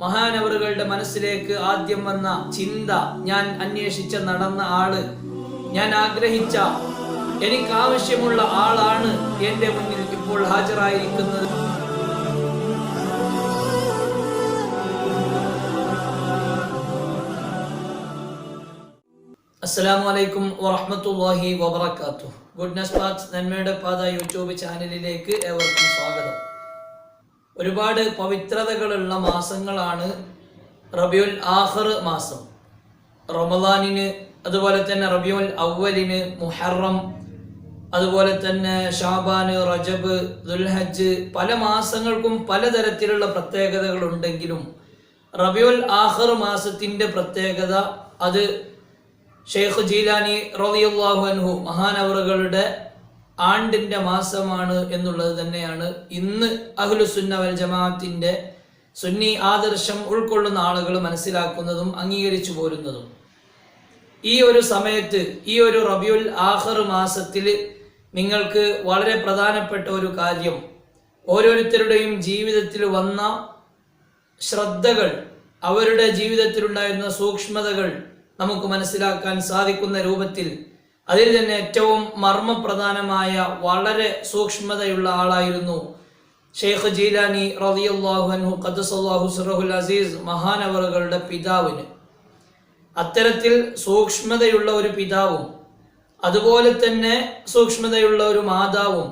മഹാനവറുകളുടെ മനസ്സിലേക്ക് ആദ്യം വന്ന ചിന്ത ഞാൻ അന്വേഷിച്ച നടന്ന ആൾ ഞാൻ ആഗ്രഹിച്ച എനിക്ക് ആവശ്യമുള്ള ആളാണ് എന്റെ മുന്നിൽ ഇപ്പോൾ ഹാജരായിരിക്കുന്നത്. അസ്സലാമു അലൈക്കും വറഹ്മത്തുള്ളാഹി വബറകാതുഹു. ഗുഡ്നസ് പാത്ത് നന്മയുടെ പാത യൂട്യൂബ് ചാനലിലേക്ക് ഏവർക്കും സ്വാഗതം. ഒരുപാട് പവിത്രതകളുള്ള മാസങ്ങളാണ് റബിയുൽ ആഹർ മാസം. റമദാനിന് അതുപോലെ തന്നെ റബിയുൽ അവലിന് മുഹറം അതുപോലെ തന്നെ ഷാബാന് റജബ് ദുൽഹജ് പല മാസങ്ങൾക്കും പലതരത്തിലുള്ള പ്രത്യേകതകൾ ഉണ്ടെങ്കിലും റബിയുൽ ആഹർ മാസത്തിന്റെ പ്രത്യേകത അത് ഷെയ്ഖ് ജീലാനി റളിയല്ലാഹു അൻഹു മഹാനവറുകളുടെ ആണ്ടിന്റെ മാസമാണ് എന്നുള്ളത് തന്നെയാണ് ഇന്ന് അഹ്ലുസുന്ന വൽ ജമാഅത്തിന്റെ സുന്നി ആദർശം ഉൾക്കൊള്ളുന്ന ആളുകൾ മനസ്സിലാക്കുന്നതും അംഗീകരിച്ചു പോരുന്നതും. ഈ ഒരു സമയത്ത് ഈ ഒരു റബിയുൽ ആഹർ മാസത്തിൽ നിങ്ങൾക്ക് വളരെ പ്രധാനപ്പെട്ട ഒരു കാര്യം ഓരോരുത്തരുടെയും ജീവിതത്തിൽ വന്ന ശ്രദ്ധകൾ അവരുടെ ജീവിതത്തിലുണ്ടായിരുന്ന സൂക്ഷ്മതകൾ നമുക്ക് മനസ്സിലാക്കാൻ സാധിക്കുന്ന രൂപത്തിൽ അതിൽ തന്നെ ഏറ്റവും മർമ്മപ്രധാനമായ വളരെ സൂക്ഷ്മതയുള്ള ആളായിരുന്നു ഷെയ്ഖ് ജീലാനി റളിയല്ലാഹു അൻഹു സുറഹുൽ അസീസ് മഹാനവറുകളുടെ പിതാവിന്. അത്തരത്തിൽ സൂക്ഷ്മതയുള്ള ഒരു പിതാവും അതുപോലെ തന്നെ സൂക്ഷ്മതയുള്ള ഒരു മാതാവും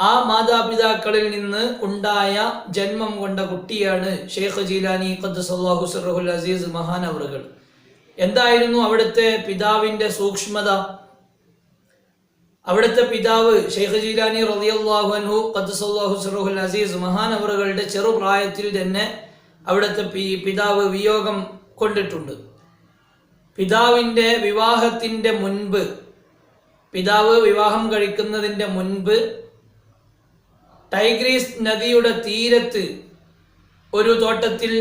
ആ മാതാപിതാക്കളിൽ നിന്ന് ഉണ്ടായ ജന്മം കൊണ്ട കുട്ടിയാണ് ഷെയ്ഖ് ജീലാനി ഖദ്സാഹു സുറഹുൽ അസീസ് മഹാനവറുകൾ. എന്തായിരുന്നു അവിടുത്തെ പിതാവിന്റെ സൂക്ഷ്മത? അവിടുത്തെ പിതാവ് ഷെയ്ഖ് ജീലാനി റളിയല്ലാഹു അൻഹു ഖദ്സല്ലാഹു സുറുഹുൽ അസീസ് മഹാനവറുകളുടെ ചെറുപ്രായത്തിൽ തന്നെ അവിടുത്തെ പിതാവ് വിയോഗം കൊണ്ടിട്ടുണ്ട്. പിതാവിന്റെ വിവാഹത്തിന്റെ മുൻപ് പിതാവ് വിവാഹം കഴിക്കുന്നതിന്റെ മുൻപ് ടൈഗ്രീസ് നദിയുടെ തീരത്ത് ഒരു തോട്ടത്തിൽ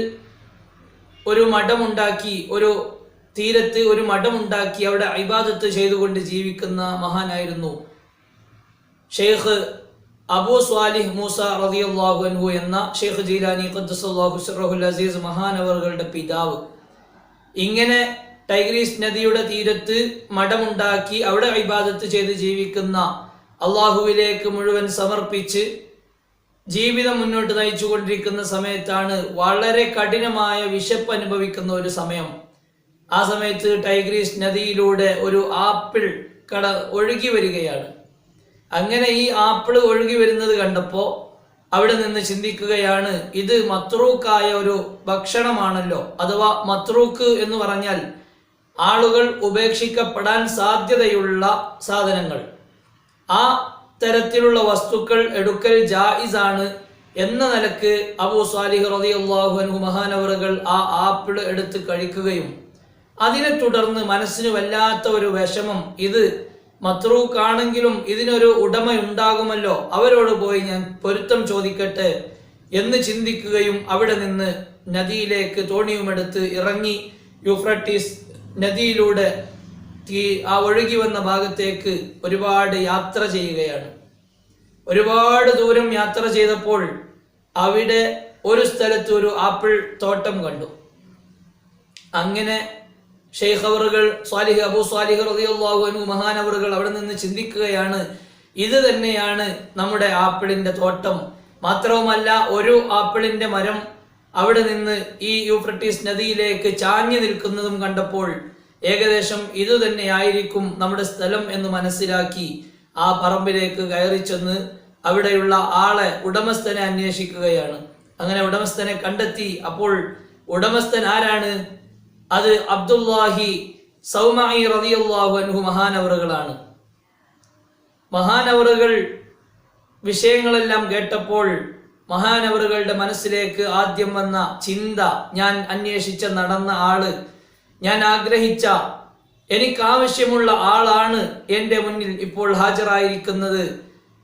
ഒരു മഠമുണ്ടാക്കി ഒരു തീരത്ത് ഒരു മഠമുണ്ടാക്കി അവിടെ അഭിബാദത്ത് ചെയ്തുകൊണ്ട് ജീവിക്കുന്ന മഹാനായിരുന്നു. ഷെയ്ഖ് അബൂ സ്വാലിഹ് മൂസ റളിയല്ലാഹു അൻഹു എന്ന ഷെയ്ഖ് ജീലാനി ഖദ്ദസല്ലാഹു അസീസ് മഹാനവറുകളുടെ പിതാവ്. ഇങ്ങനെ ടൈഗ്രീസ് നദിയുടെ തീരത്ത് മഠമുണ്ടാക്കി അവിടെ അഭിബാദത്ത് ചെയ്ത് ജീവിക്കുന്ന അള്ളാഹുവിലേക്ക് മുഴുവൻ സമർപ്പിച്ച് ജീവിതം മുന്നോട്ട് നയിച്ചുകൊണ്ടിരിക്കുന്ന സമയത്താണ് വളരെ കഠിനമായ വിശപ്പ് അനുഭവിക്കുന്ന ഒരു സമയം. ആ സമയത്ത് ടൈഗ്രീസ് നദിയിലൂടെ ഒരു ആപ്പിൾ കട ഒഴുകി വരികയാണ്. അങ്ങനെ ഈ ആപ്പിൾ ഒഴുകി വരുന്നത് കണ്ടപ്പോ അവിടെ നിന്ന് ചിന്തിക്കുകയാണ് ഇത് മത്രൂക്കായ ഒരു ഭക്ഷണമാണല്ലോ അഥവാ മത്രൂക്ക് എന്ന് പറഞ്ഞാൽ ആളുകൾ ഉപേക്ഷിക്കപ്പെടാൻ സാധ്യതയുള്ള സാധനങ്ങൾ. ആ തരത്തിലുള്ള വസ്തുക്കൾ എടുക്കൽ ജായിസാണ് എന്ന നിലയ്ക്ക് അബു സാലിഹ് റളിയല്ലാഹു അൻഹു മഹാനവറുകൾ ആ ആപ്പിൾ എടുത്ത് കഴിക്കുകയും അതിനെ തുടർന്ന് മനസ്സിന് വല്ലാത്ത ഒരു വിഷമം. ഇത് മത്രൂക്കാണെങ്കിലും ഇതിനൊരു ഉടമയുണ്ടാകുമല്ലോ. അവരോട് പോയി ഞാൻ പൊരുത്തം ചോദിക്കട്ടെ എന്ന് ചിന്തിക്കുകയും അവിടെ നിന്ന് നദിയിലേക്ക് തോണിയുമെടുത്ത് ഇറങ്ങി യുഫ്രട്ടീസ് നദിയിലൂടെ തീ ആ ഒഴുകി വന്ന ഭാഗത്തേക്ക് ഒരുപാട് യാത്ര ചെയ്യുകയാണ്. ഒരുപാട് ദൂരം യാത്ര ചെയ്തപ്പോൾ അവിടെ ഒരു സ്ഥലത്ത് ഒരു ആപ്പിൾ തോട്ടം കണ്ടു. അങ്ങനെ ഷെയ്ഖ് അവറുകൾ സ്വാലിഹ് അബു സ്വാലിഹ് അൻഹു മഹാനവറുകൾ അവിടെ നിന്ന് ചിന്തിക്കുകയാണ്. ഇത് തന്നെയാണ് നമ്മുടെ ആപ്പിളിന്റെ തോട്ടം. മാത്രവുമല്ല ഒരു ആപ്പിളിന്റെ മരം അവിടെ നിന്ന് ഈ യൂഫ്രട്ടീസ് നദിയിലേക്ക് ചാഞ്ഞു നിൽക്കുന്നതും കണ്ടപ്പോൾ ഏകദേശം ഇത് തന്നെയായിരിക്കും നമ്മുടെ സ്ഥലം എന്ന് മനസ്സിലാക്കി ആ പറമ്പിലേക്ക് കയറി ചെന്ന് അവിടെയുള്ള ആളെ ഉടമസ്ഥനെ അന്വേഷിക്കുകയാണ്. അങ്ങനെ ഉടമസ്ഥനെ കണ്ടെത്തി. അപ്പോൾ ഉടമസ്ഥൻ ആരാണ്? അത് അബ്ദുല്ലാഹി സൗമായി റളിയല്ലാഹു അൻഹു മഹാനവറുകളാണ്. മഹാനവറുകൾ വിഷയങ്ങളെല്ലാം കേട്ടപ്പോൾ മഹാനവറുകളുടെ മനസ്സിലേക്ക് ആദ്യം വന്ന ചിന്ത ഞാൻ അന്വേഷിച്ച നടന്ന ആൾ ഞാൻ ആഗ്രഹിച്ച എനിക്ക് ആവശ്യമുള്ള ആളാണ് എന്റെ മുന്നിൽ ഇപ്പോൾ ഹാജരായിരിക്കുന്നത്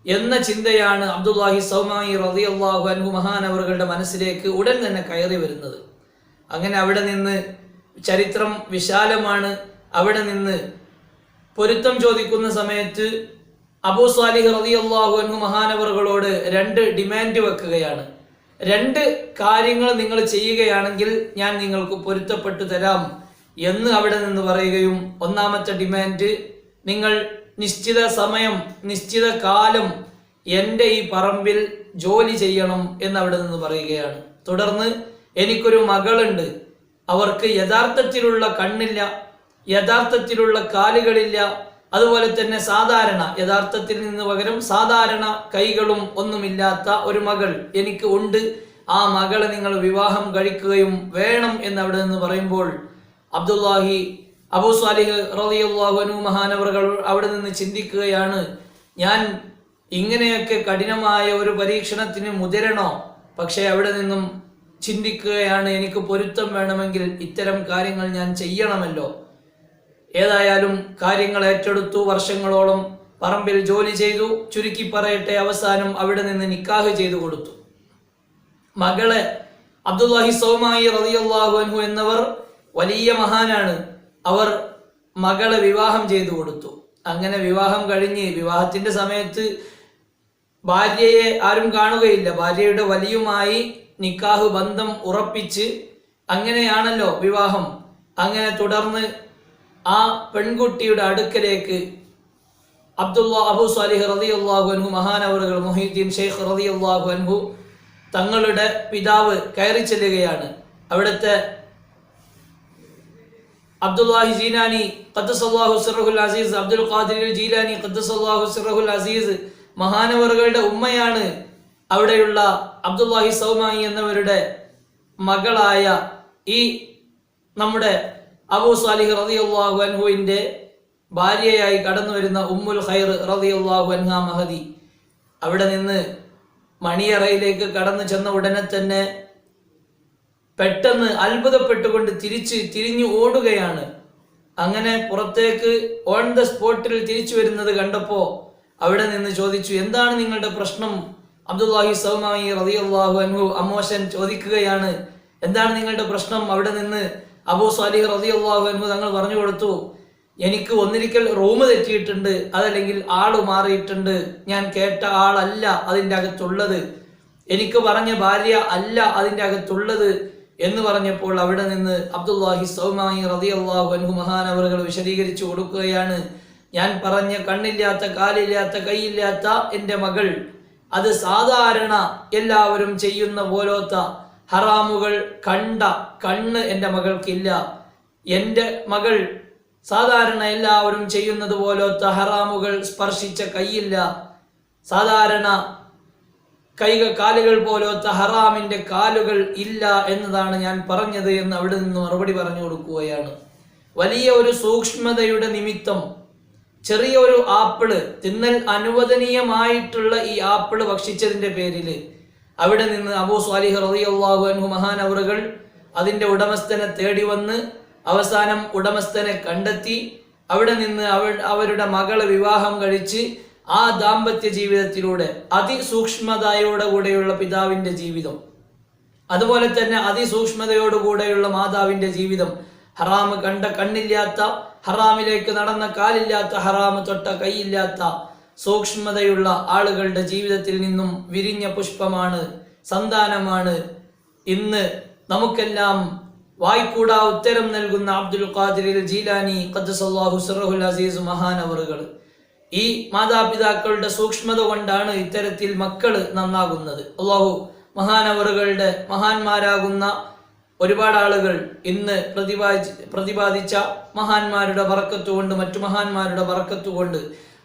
എന്ന ചിന്തയാണ് അബ്ദുല്ലാഹി സൗമായി റളിയല്ലാഹു അൻഹു മഹാനവറുകളുടെ മനസ്സിലേക്ക് ഉടൻ തന്നെ കയറി വരുന്നത്. അങ്ങനെ അവിടെ നിന്ന് ചരിത്രം വിശാലമാണ്. അവിടെ നിന്ന് പൊരുത്തം ചോദിക്കുന്ന സമയത്ത് അബൂ സാലിഹ് റളിയല്ലാഹു അൻഹു മഹാനവറുകളോട് രണ്ട് ഡിമാൻഡ് വെക്കുകയാണ്. രണ്ട് കാര്യങ്ങൾ നിങ്ങൾ ചെയ്യുകയാണെങ്കിൽ ഞാൻ നിങ്ങൾക്ക് പൊരുത്തപ്പെട്ടു തരാം എന്ന് അവിടെ നിന്ന് പറയുകയും ഒന്നാമത്തെ ഡിമാൻഡ് നിങ്ങൾ നിശ്ചിത സമയം നിശ്ചിത കാലം എന്റെ ഈ പറമ്പിൽ ജോലി ചെയ്യണം എന്ന് അവിടെ നിന്ന് പറയുകയാണ്. തുടർന്ന് എനിക്കൊരു മകളുണ്ട്. അവർക്ക് യഥാർത്ഥത്തിലുള്ള കണ്ണില്ല യഥാർത്ഥത്തിലുള്ള കാലുകളില്ല. അതുപോലെ തന്നെ സാധാരണ യഥാർത്ഥത്തിൽ നിന്ന് പകരം സാധാരണ കൈകളും ഒന്നുമില്ലാത്ത ഒരു മകൾ എനിക്ക് ഉണ്ട്. ആ മകളെ നിങ്ങൾ വിവാഹം കഴിക്കുകയും വേണം എന്ന് അവിടെ നിന്ന് പറയുമ്പോൾ അബ്ദുല്ലാഹി അബൂ സാലിഹ് റളിയല്ലാഹു മഹാനവറുകൾ അവിടെ നിന്ന് ചിന്തിക്കുകയാണ് ഞാൻ ഇങ്ങനെയൊക്കെ കഠിനമായ ഒരു പരീക്ഷണത്തിന് മുതിരണോ? പക്ഷേ അവിടെ നിന്നും ചിന്തിക്കുകയാണ് എനിക്ക് പൊരുത്തം വേണമെങ്കിൽ ഇത്തരം കാര്യങ്ങൾ ഞാൻ ചെയ്യണമല്ലോ. ഏതായാലും കാര്യങ്ങൾ ഏറ്റെടുത്തു വർഷങ്ങളോളം പറമ്പിൽ ജോലി ചെയ്തു ചുരുക്കി പറയട്ടെ അവസാനം അവിടെ നിന്ന് നിക്കാഹ് ചെയ്തു കൊടുത്തു. മകളെ അബ്ദുല്ലാഹി സൗമായി റളിയല്ലാഹു അൻഹു എന്നവർ വലിയ മഹാനാണ്. അവർ മകളെ വിവാഹം ചെയ്തു കൊടുത്തു. അങ്ങനെ വിവാഹം കഴിഞ്ഞ് വിവാഹത്തിന്റെ സമയത്ത് ഭാര്യയെ ആരും കാണുകയില്ല. ഭാര്യയുടെ വലിയുമായി നിക്കാഹ് ബന്ധം ഉറപ്പിച്ച് അങ്ങനെയാണല്ലോ വിവാഹം. അങ്ങനെ തുടർന്ന് ആ പെൺകുട്ടിയുടെ അടുക്കലേക്ക് അബ്ദുള്ള അബു സാലിഹ് റതി അള്ളാഹു അൻഹു മഹാനവറുകൾ മൊഹീദ്ദീൻ ഷെയ്ഖ് റതി അള്ളാഹു അൻഹു തങ്ങളുടെ പിതാവ് കയറി ചെല്ലുകയാണ്. അവിടുത്തെ അബ്ദുല്ലാഹി ജീലാനി ഖദ്ദസല്ലാഹു സിറഹുൽ അസീസ് അബ്ദുൽ ഖാദിർ ജീലാനി ഖദ്ദസല്ലാഹു സിറഹുൽ അസീസ് മഹാനവറുകളുടെ ഉമ്മയാണ് അവിടെയുള്ള അബ്ദുല്ലാഹി സൗമായി എന്നവരുടെ മകളായ ഈ നമ്മുടെ അബൂ സാലിഹ് റളിയല്ലാഹു അൻഹുവിന്റെ ഭാര്യയായി കടന്നു വരുന്ന ഉമ്മുൽ ഖൈർ റളിയല്ലാഹു അൻഹ മഹദി. അവിടെ നിന്ന് മണിയറയിലേക്ക് കടന്നു ചെന്ന ഉടനെ തന്നെ പെട്ടെന്ന് അത്ഭുതപ്പെട്ടുകൊണ്ട് തിരിച്ച് തിരിഞ്ഞു ഓടുകയാണ്. അങ്ങനെ പുറത്തേക്ക് ഓൺ ദ സ്പോട്ടിൽ തിരിച്ചു വരുന്നത് കണ്ടപ്പോൾ അവിടെ നിന്ന് ചോദിച്ചു എന്താണ് നിങ്ങളുടെ പ്രശ്നം? അബ്ദുല്ലാഹി സൗമായി റളിയല്ലാഹു അൻഹു അമോശൻ ചോദിക്കുകയാണ് എന്താണ് നിങ്ങളുടെ പ്രശ്നം? അവിടെ നിന്ന് അബൂ സാലിഹ് റളിയല്ലാഹു അൻഹു തങ്ങൾ പറഞ്ഞു കൊടുത്തു എനിക്ക് ഒന്നിരിക്കൽ റൂം തെറ്റിയിട്ടുണ്ട് അതല്ലെങ്കിൽ ആൾ മാറിയിട്ടുണ്ട്. ഞാൻ കേട്ട ആളല്ല അതിന്റെ അകത്തുള്ളത്. എനിക്ക് പറഞ്ഞ ഭാര്യ അല്ല അതിന്റെ അകത്തുള്ളത്. എന്ന് പറഞ്ഞപ്പോൾ അവിടെ നിന്ന് അബ്ദുല്ലാഹി സൗമായി റളിയല്ലാഹു അൻഹു മഹാനവറുകൾ വിശദീകരിച്ചു കൊടുക്കുകയാണ് ഞാൻ പറഞ്ഞ കണ്ണില്ലാത്ത കാലില്ലാത്ത കൈയില്ലാത്ത എന്റെ മകൾ അത് സാധാരണ എല്ലാവരും ചെയ്യുന്ന പോലോത്ത ഹറാമുകൾ കണ്ട കണ്ണ് എന്റെ മകൾക്കില്ല. എന്റെ മകൾ സാധാരണ എല്ലാവരും ചെയ്യുന്നത് പോലത്തെ ഹറാമുകൾ സ്പർശിച്ച കൈയില്ല. സാധാരണ കൈകൾ കാലുകൾ പോലത്തെ ഹറാമിന്റെ കാലുകൾ ഇല്ല എന്നതാണ് ഞാൻ പറഞ്ഞത് എന്ന് അവിടെ നിന്ന് മറുപടി പറഞ്ഞു കൊടുക്കുകയാണ്. വലിയ ഒരു സൂക്ഷ്മതയുടെ നിമിത്തം ചെറിയ ഒരു ആപ്പിൾ തിന്നൽ അനുവദനീയമായിട്ടുള്ള ഈ ആപ്പിൾ ഭക്ഷിച്ചതിന്റെ പേരിൽ അവിടെ നിന്ന് അബൂ സ്വാലിഹ് റളിയല്ലാഹു അൻഹു മഹാനവറുകൾ അതിന്റെ ഉടമസ്ഥനെ തേടി വന്ന് അവസാനം ഉടമസ്ഥനെ കണ്ടെത്തി. അവിടെ നിന്ന് അവ അവരുടെ മകളെ വിവാഹം കഴിച്ച് ആ ദാമ്പത്യ ജീവിതത്തിലൂടെ അതിസൂക്ഷ്മതയോടെ കൂടെയുള്ള പിതാവിന്റെ ജീവിതം. അതുപോലെ തന്നെ അതിസൂക്ഷ്മതയോടുകൂടെയുള്ള മാതാവിന്റെ ജീവിതം. ഹറാമ് കണ്ട കണ്ണില്ലാത്ത ഹറാമിലേക്ക് നടന്ന കാലില്ലാത്ത ഹറാമ് തൊട്ട കൈയില്ലാത്ത സൂക്ഷ്മതയുള്ള ആളുകളുടെ ജീവിതത്തിൽ നിന്നും വിരിഞ്ഞ പുഷ്പമാണ് സന്താനമാണ്. ഇന്ന് നമുക്കെല്ലാം വായ്ക്കൂടാ ഉത്തരം നൽകുന്ന അബ്ദുൽ ഖാദിറിൽ ജീലാനി ഖദ്സല്ലാഹു സിറഹുൽ അസീസ് മഹാനവറുകൾ ഈ മാതാപിതാക്കളുടെ സൂക്ഷ്മത കൊണ്ടാണ് ഇത്തരത്തിൽ മക്കൾ നന്നാകുന്നത്. അള്ളാഹു മഹാനവറുകളുടെ മഹാന്മാരാകുന്ന ഒരുപാട് ആളുകൾ ഇന്ന് പ്രതിപാദി പ്രതിപാദിച്ച മഹാന്മാരുടെ വറക്കത്തുകൊണ്ട് മറ്റു മഹാന്മാരുടെ വറക്കത്തുകൊണ്ട്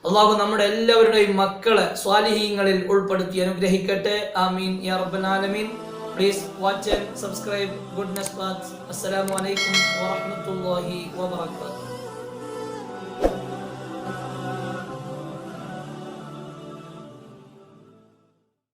അള്ളാഹു നമ്മുടെ എല്ലാവരുടെയും മക്കളെ സ്വാലിഹീങ്ങളിൽ ഉൾപ്പെടുത്തി അനുഗ്രഹിക്കട്ടെ. ആമീൻ. യാ please watch and subscribe goodness അസ്സലാമു അലൈക്കും വറഹ്മത്തുള്ളാഹി വബറകാതുഹു.